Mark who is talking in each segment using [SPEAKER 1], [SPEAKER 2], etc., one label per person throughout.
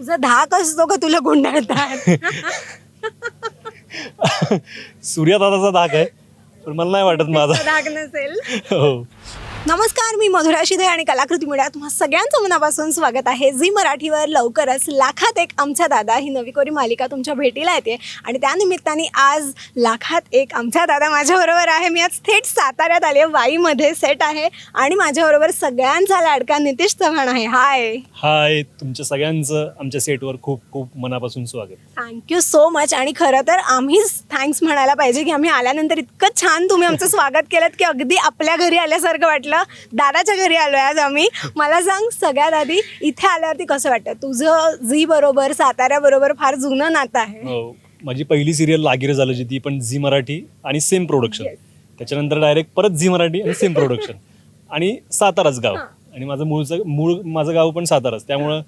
[SPEAKER 1] तुझा धाक असतो का तुला गुंडाळतात?
[SPEAKER 2] सूर्यदादाचा धाक आहे पण मला नाही वाटत माझा.
[SPEAKER 1] धाक नसेल.
[SPEAKER 2] हो.
[SPEAKER 1] नमस्कार मी मधुरा शिदे आणि कलाकृती मिळा तुम्हा सगळ्यांचं मनापासून स्वागत आहे. झी मराठीवर लवकरच लाखात एक आमचा दादा ही नवी कोरी मालिका तुमच्या भेटीला येते आणि त्या निमित्ताने आज लाखात एक आमचा दादा माझ्याबरोबर आहे. मी आज थेट साताऱ्यात आले वाईमध्ये सेट आहे आणि माझ्याबरोबर सगळ्यांचा लाडका नितीश चव्हाण आहे. हाय
[SPEAKER 2] हाय तुमच्या सगळ्यांचं आमच्या सेटवर खूप खूप मनापासून स्वागत.
[SPEAKER 1] थँक्यू सो मच आणि खरं तर आम्हीच थँक्स म्हणायला पाहिजे की आम्ही आल्यानंतर इतकं छान तुम्ही आमचं स्वागत केलं की अगदी आपल्या घरी आल्यासारखं वाटलं. दादाच्या घरी आलो आज आम्ही. मला सांग सगळ्यात आधी इथे आल्यावरती कसं वाटतं? तुझं झी बरोबर साताऱ्याबरोबर फार जुनं नातं आहे.
[SPEAKER 2] हो. माझी पहिली सिरियल लागिरे झालं जी ती पण झी मराठी आणि सेम प्रोडक्शन
[SPEAKER 1] Yes.
[SPEAKER 2] त्याच्यानंतर डायरेक्ट परत झी मराठी आणि सेम प्रोडक्शन आणि साताराच गाव. आणि माझं मूळचं मूळ माझं गाव पण साताराच. त्यामुळं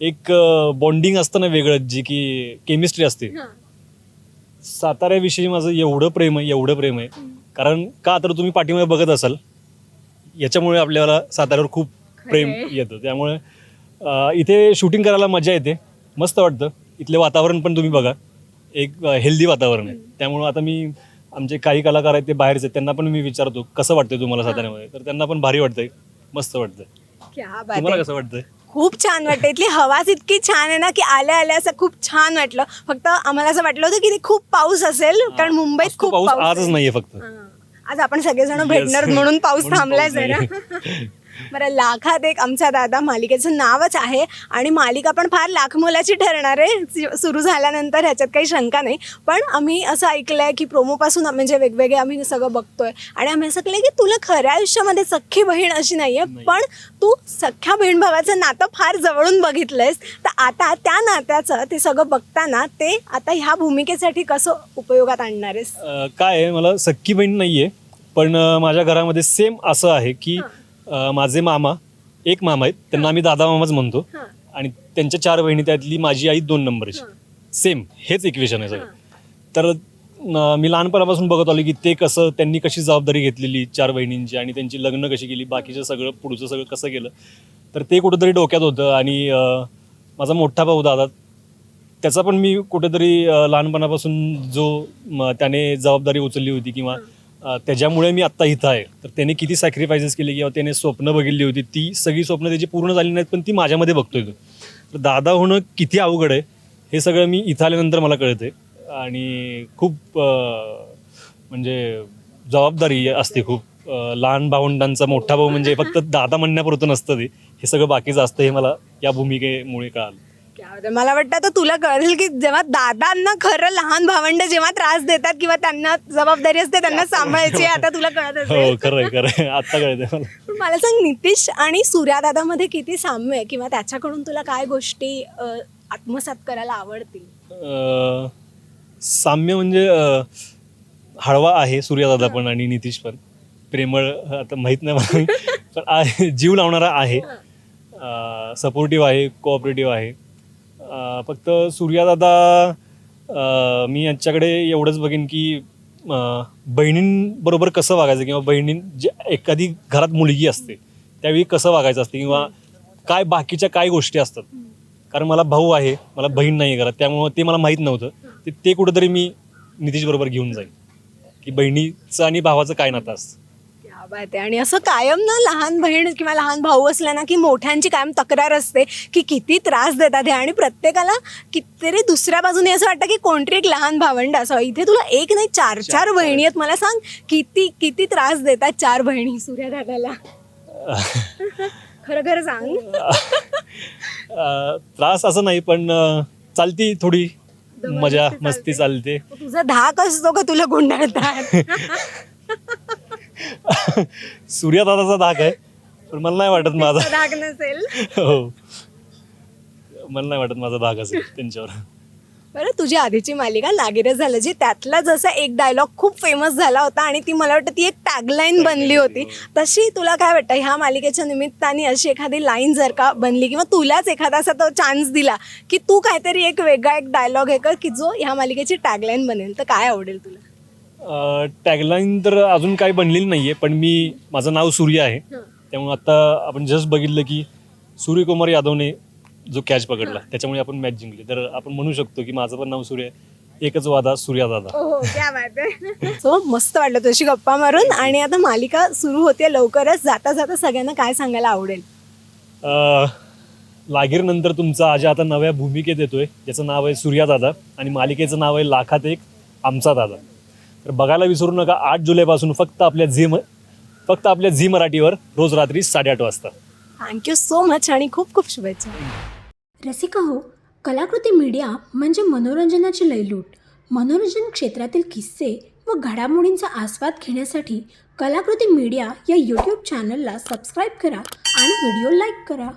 [SPEAKER 2] एक बॉन्डिंग असतं ना वेगळं जी की केमिस्ट्री असते. साताऱ्याविषयी माझं एवढं प्रेम आहे एवढं प्रेम आहे. कारण का तर तुम्ही पाठीमागे बघत असाल. याच्यामुळे आपल्याला साताऱ्यावर खूप प्रेम. येतं. त्यामुळे अं, इथे शूटिंग करायला मजा येते. मस्त वाटतं. इथले वातावरण पण तुम्ही बघा. एक हेल्दी वातावरण आहे. त्यामुळं आता मी आमचे काही कलाकार आहेत ते बाहेरचे आहेत. त्यांना पण मी विचारतो कसं वाटतंय तुम्हाला साताऱ्यामध्ये? तर त्यांना पण भारी वाटतंय. मस्त वाटतंय.
[SPEAKER 1] क्या बात
[SPEAKER 2] तुम्हाला
[SPEAKER 1] आहे.
[SPEAKER 2] कसं वाटतंय?
[SPEAKER 1] खूप छान वाटतं इथली हवाच इतकी छान आहे ना की आल्या आल्या असं खूप छान वाटलं. फक्त आम्हाला असं वाटलं होतं की ते खूप पाऊस असेल कारण मुंबईत खूप
[SPEAKER 2] पाऊस
[SPEAKER 1] पाऊस
[SPEAKER 2] आजच
[SPEAKER 1] आहे.
[SPEAKER 2] नाहीये फक्त.
[SPEAKER 1] हां. आज आपण सगळेजण. भेटणार म्हणून पाऊस थांबलाय जरा. बरं लाखात एक आमचा दादा मालिकेचं नावच आहे आणि मालिका पण फार लाख मोलाची ठरणार आहे. सुरू झाल्यानंतर ह्याच्यात काही शंका नाही. पण आम्ही असं ऐकलंय की प्रोमोपासून म्हणजे वेगवेगळे आम्ही सगळं बघतोय आणि आम्ही असं केलंय की तुला खऱ्या आयुष्यामध्ये सख्खी बहीण अशी नाहीये
[SPEAKER 2] नाही.
[SPEAKER 1] पण तू सख्ख्या बहीण भावाचं नातं फार जवळून बघितलंयस. तर आता त्या नात्याचं ते सगळं बघताना ते आता ह्या भूमिकेसाठी कसं उपयोगात आणणार आहेस?
[SPEAKER 2] काय आहे मला सख्खी बहीण नाहीये पण अं, माझ्या घरामध्ये सेम असं आहे की अं, माझे मामा एक मामा आहेत. त्यांना आम्ही दादा मामाच म्हणतो.
[SPEAKER 1] हां.
[SPEAKER 2] आणि त्यांच्या चार बहिणी त्यातली माझी आई दोन नंबरची सेम हेच इक्वेशन आहे सगळं. तर अं, मी लहानपणापासून बघत आलो की ते कसं त्यांनी कशी जबाबदारी घेतलेली चार बहिणींची आणि त्यांची लग्न कशी केली बाकीचं सगळं पुढचं सगळं कसं केलं. तर ते कुठंतरी डोक्यात होतं आणि अं, माझा मोठा भाऊ दादा त्याचा पण मी कुठेतरी अ, लहानपणापासून जो म, त्याने जबाबदारी उचलली होती किंवा त्याच्यामुळे मी आत्ता इथं आहे. तर त्याने किती सॅक्रिफायसेस केले किंवा त्याने स्वप्न बघितली होती ती सगळी स्वप्न त्याची पूर्ण झाली नाहीत पण ती माझ्यामध्ये बघतोय तो. तर दादा होणं किती अवघड आहे हे सगळं मी इथं आल्यानंतर मला कळते आणि खूप म्हणजे जबाबदारी असते खूप. लहान भावंडांचा मोठा भाऊ म्हणजे फक्त दादा म्हणण्यापुरतं नसतं ते. हे सगळं बाकीचं असतं हे मला या भूमिकेमुळे कळालं.
[SPEAKER 1] मला वाटतं आता तुला कळेल की जेव्हा दादांना खरं लहान भावंड जेव्हा त्रास देतात किंवा त्यांना जबाबदारी असते त्यांना सांभाळायची आता तुला कळत
[SPEAKER 2] हो आत्ता कळतंय मला.
[SPEAKER 1] पण मला सांग नितीश आणि सूर्यादादामध्ये किती साम्य आहे? किंवा त्याच्याकडून तुला काय गोष्टी अ, आत्मसात करायला आवडतील?
[SPEAKER 2] अं, साम्य म्हणजे अं, हळवा आहे सूर्यदादा पण आणि नितीश पण. प्रेमळ आता माहीत नाही मला. पण आहे जीव लावणारा आहे. सपोर्टिव्ह आहे कोऑपरेटिव्ह आहे. अं, फक्त सूर्यादादा मी यांच्याकडे एवढंच बघेन की अं, बहिणींबरोबर कसं वागायचं किंवा बहिणीं जे एखादी घरात मुलगी असते त्यावेळी कसं वागायचं असते किंवा काय बाकीच्या काय गोष्टी असतात. कारण मला भाऊ आहे मला बहीण नाही घरात त्यामुळं ते मला माहीत नव्हतं. ते ते कुठंतरी मी नितीशबरोबर घेऊन जाईन. की बहिणीचं आणि भावाचं काय नातं असतं.
[SPEAKER 1] क्या बात आहे. आणि असं कायम ना लहान बहीण किंवा लहान भाऊ असला ना की मोठ्यांची कायम तक्रार असते की किती त्रास देतात हे. आणि प्रत्येकाला कितीतरी दुसऱ्या बाजूने असं वाटतं की कोणतरी एक लहान भावंड असावं. इथे तुला एक नाही चार चार बहिणी आहेत. मला सांग किती किती त्रास देतात चार बहिणी सूर्यदादाला खरं खरं सांग.
[SPEAKER 2] त्रास असं नाही पण चालती थोडी. मजा मस्ती चालते.
[SPEAKER 1] तुझा धाक असतो का तुला गुंडाळतात?
[SPEAKER 2] सूर्यदादाचा धाक आहे पण मला नाही वाटत माझा.
[SPEAKER 1] धाक नसेल.
[SPEAKER 2] हो. मला नाही वाटत माझा धाक असेल त्यांच्यावर.
[SPEAKER 1] बरं तुझी आधीची मालिका लागिरच झालं जी त्यातला जसा एक डायलॉग खूप फेमस झाला होता आणि ती मला वाटतं ती एक टॅगलाईन बनली होती. तशी तुला काय वाटतं? ह्या मालिकेच्या निमित्ताने अशी एखादी लाईन जर का बनली किंवा तुलाच एखादा असा तो चान्स दिला की तू काहीतरी एक वेगळा एक डायलॉग हे कर की जो ह्या मालिकेची टॅगलाईन बनेल तर काय आवडेल तुला?
[SPEAKER 2] टॅगलाईन तर अजून काही बनलेली नाही आहे पण मी माझं नाव सूर्य आहे. त्यामुळे आता आपण जस्ट बघितलं की सूर्यकुमार यादवने जो कॅच पकडला त्याच्यामुळे आपण मॅच जिंकली. तर आपण म्हणू शकतो की माझं पण नाव सूर्य आहे. एकच वादा सूर्या दादा.
[SPEAKER 1] हो क्या बात आहे. सो मस्त वाटलं तुझी गप्पा मारून. आणि आता मालिका सुरू होते लवकरच. जाता जाता सगळ्यांना काय सांगायला आवडेल?
[SPEAKER 2] अं, लागीरनंतर तुमचा अजय आता नव्या भूमिकेत येतोय. ज्याचं नाव आहे सूर्या दादा आणि मालिकेचं नाव आहे लाखात एक आमचा दादा. तर बघायला विसरू नका आठ जुलैपासून फक्त आपल्या झी फक्त आपल्या झी मराठीवर रोज रात्री साडेआठ वाजता.
[SPEAKER 1] थँक्यू सो मच आणि खूप खूप शुभेच्छा.
[SPEAKER 3] रसिका हो कलाकृती मीडिया म्हणजे मनोरंजनाची लयलूट. मनोरंजन क्षेत्रातील किस्से व घडामोडींचा आस्वाद घेण्यासाठी कलाकृती मीडिया या यूट्यूब चॅनलला सबस्क्राईब करा आणि व्हिडिओ लाईक करा.